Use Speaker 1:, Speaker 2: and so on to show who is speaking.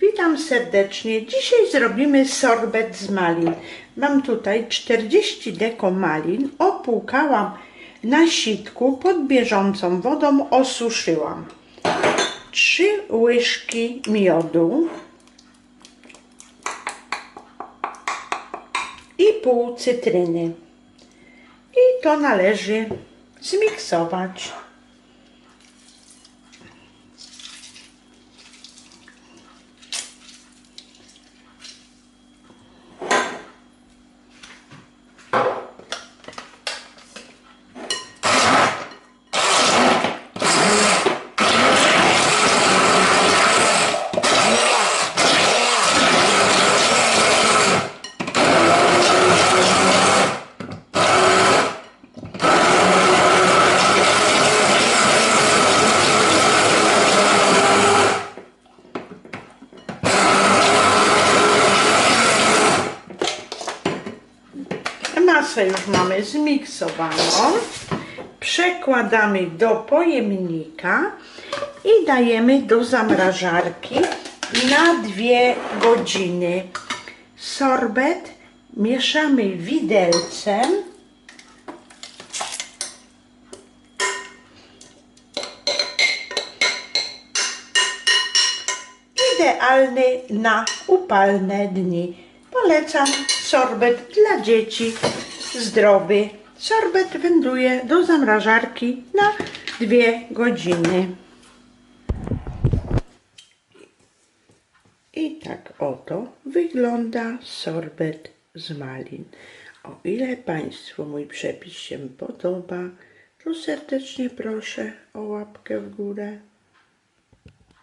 Speaker 1: Witam serdecznie. Dzisiaj zrobimy sorbet z malin. Mam tutaj 40 deko malin. Opłukałam na sitku, pod bieżącą wodą osuszyłam. 3 łyżki miodu i pół cytryny. I to należy zmiksować. Masę już mamy zmiksowaną. Przekładamy do pojemnika i dajemy do zamrażarki na dwie godziny. Sorbet mieszamy widelcem. Idealny na upalne dni. Polecam sorbet dla dzieci zdrowy. Sorbet wędruje do zamrażarki na dwie godziny. I tak oto wygląda sorbet z malin. O ile Państwu mój przepis się podoba, to serdecznie proszę o łapkę w górę.